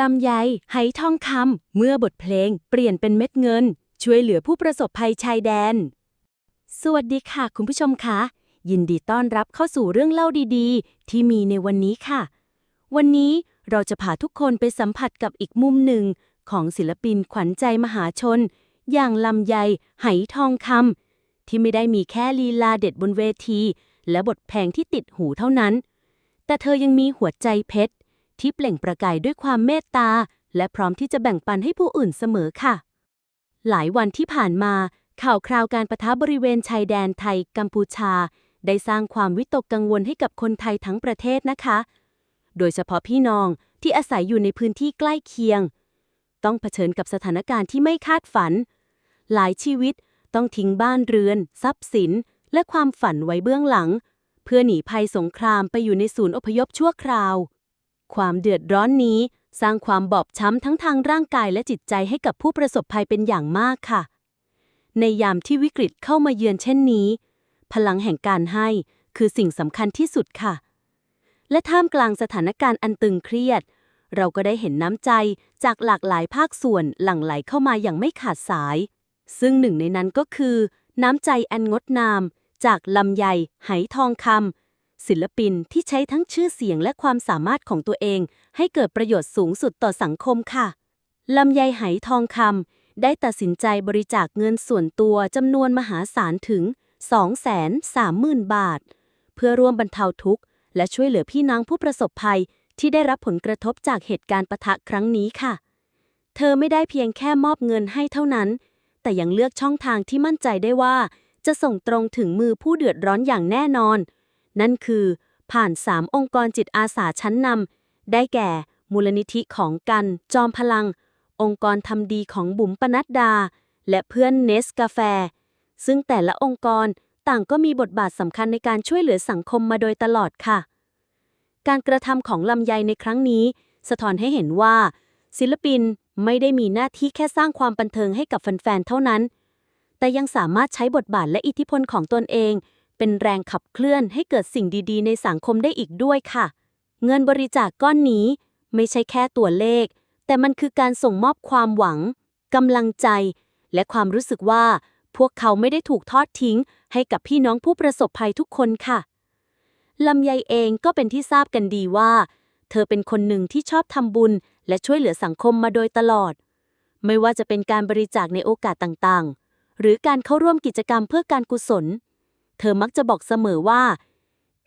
ลำไยไหทองคำเมื่อบทเพลงเปลี่ยนเป็นเม็ดเงิน ช่วยเหลือผู้ประสบภัยชายแดน สวัสดีค่ะ คุณผู้ชมคะยินดีต้อนรับเข้าสู่เรื่องเล่าดีๆ ที่มีในวันนี้ค่ะ วันนี้เราจะพาทุกคนไปสัมผัสกับอีกมุมหนึ่ง ของศิลปินขวัญใจมหาชน อย่างลำไยไหทองคำที่ไม่ได้มีแค่ลีลาเด็ดบนเวที และบทเพลงที่ติดหูเท่านั้น แต่เธอยังมีหัวใจเพชร ที่เปล่งประกายด้วยความเมตตา และพร้อมที่จะแบ่งปันให้ผู้อื่นเสมอค่ะ หลายวันที่ผ่านมา ข่าวคราวการประทะบริเวณชายแดนไทยกัมพูชา ได้สร้างความวิตกกังวลให้กับคนไทยทั้งประเทศนะคะ โดยเฉพาะพี่น้องที่อาศัยอยู่ในพื้นที่ใกล้เคียง ต้องเผชิญกับสถานการณ์ที่ไม่คาดฝัน หลายชีวิตต้องทิ้งบ้านเรือน ทรัพย์สิน และความฝันไว้เบื้องหลัง เพื่อหนีภัยสงครามไปอยู่ในศูนย์อพยพชั่วคราว ความเดือดร้อนนี้ สร้างความบอบช้ำทั้งทางร่างกายและจิตใจให้กับผู้ประสบภัยเป็นอย่างมากค่ะ ในยามที่วิกฤตเข้ามาเยือนเช่นนี้ พลังแห่งการให้คือสิ่งสำคัญที่สุดค่ะ และท่ามกลางสถานการณ์อันตึงเครียด เราก็ได้เห็นน้ำใจจากหลากหลายภาคส่วนหลั่งไหลเข้ามาอย่างไม่ขาดสาย ซึ่งหนึ่งในนั้นก็คือ น้ำใจอันงดงาม จากลำไยไหทองคำ ศิลปินที่ใช้ทั้งชื่อเสียงและความสามารถของตัวเอง ให้เกิดประโยชน์สูงสุดต่อสังคมค่ะลำไยไหทองคำได้ตัดสินใจบริจาคเงินส่วนตัวจำนวนมหาศาลถึง 230,000 บาท เพื่อร่วมบรรเทาทุกข์และช่วยเหลือพี่น้องผู้ประสบภัยที่ได้รับผลกระทบจากเหตุการณ์ปะทะครั้งนี้ค่ะ เธอไม่ได้เพียงแค่มอบเงินให้เท่านั้น แต่ยังเลือกช่องทางที่มั่นใจได้ว่า จะส่งตรงถึงมือผู้เดือดร้อนอย่างแน่นอน นั่นคือ ผ่าน 3 องค์กรจิตอาสาชั้นนำได้แก่ มูลนิธิของกัน จอมพลัง องค์กรทำดีของบุ๋มปนัดดา และเพื่อนเนสกาแฟ ซึ่งแต่ละองค์กรต่างก็มีบทบาทสำคัญในการช่วยเหลือสังคมมาโดยตลอดค่ะ การกระทำของลำไยในครั้งนี้ สะท้อนให้เห็นว่า ศิลปินไม่ได้มีหน้าที่แค่สร้างความบันเทิงให้กับแฟนๆเท่านั้น แต่ยังสามารถใช้บทบาทและอิทธิพลของตนเอง เป็นแรงขับเคลื่อนให้เกิดสิ่งดีๆ ในสังคมได้อีกด้วยค่ะ เงินบริจาคก้อนนี้ไม่ใช่แค่ตัวเลข แต่มันคือการส่งมอบความหวังกำลังใจ และความรู้สึกว่า พวกเขาไม่ได้ถูกทอดทิ้ง ให้กับพี่น้องผู้ประสบภัยทุกคนค่ะลำไยเองก็เป็นที่ทราบกันดีว่า เธอเป็นคนหนึ่งที่ชอบทำบุญ และช่วยเหลือสังคมมาโดยตลอด ไม่ว่าจะเป็นการบริจาคในโอกาสต่างๆ หรือการเข้าร่วมกิจกรรมเพื่อการกุศล เธอมักจะบอกเสมอว่า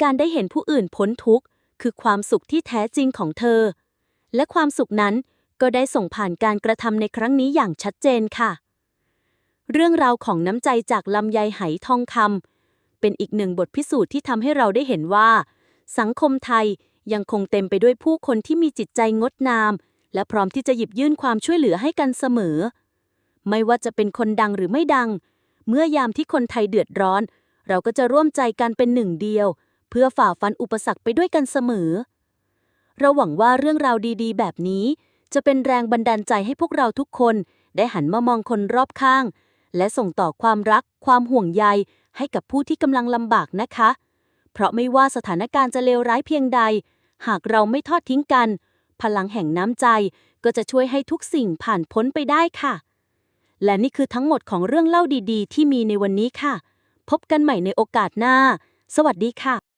การได้เห็นผู้อื่นพ้นทุกข์ คือความสุขที่แท้จริงของเธอ และความสุขนั้นก็ได้ส่งผ่านการกระทำในครั้งนี้อย่างชัดเจนค่ะ เรื่องราวของน้ำใจจากลำไยไหทองคำเป็นอีกหนึ่งบทพิสูจน์ที่ทำให้เราได้เห็นว่า สังคมไทยยังคงเต็มไปด้วยผู้คนที่มีจิตใจงดงาม และพร้อมที่จะหยิบยื่นความช่วยเหลือให้กันเสมอ ไม่ว่าจะเป็นคนดังหรือไม่ดัง เมื่อยามที่คนไทยเดือดร้อน เราก็จะร่วมใจกันเป็นหนึ่งเดียว เพื่อฝ่าฟันอุปสรรคไปด้วยกันเสมอ เราหวังว่าเรื่องราวดีๆ แบบนี้ จะเป็นแรงบันดาลใจให้พวกเราทุกคนได้หันมามองคนรอบข้าง และส่งต่อความรัก ความห่วงใย ให้กับผู้ที่กำลังลำบากนะคะ เพราะไม่ว่าสถานการณ์จะเลวร้ายเพียงใด หากเราไม่ทอดทิ้งกัน พลังแห่งน้ำใจก็จะช่วยให้ทุกสิ่งผ่านพ้นไปได้ค่ะ และนี่คือทั้งหมดของเรื่องเล่าดี ๆ ที่มีในวันนี้ค่ะ พบกันใหม่ในโอกาสหน้า สวัสดีค่ะ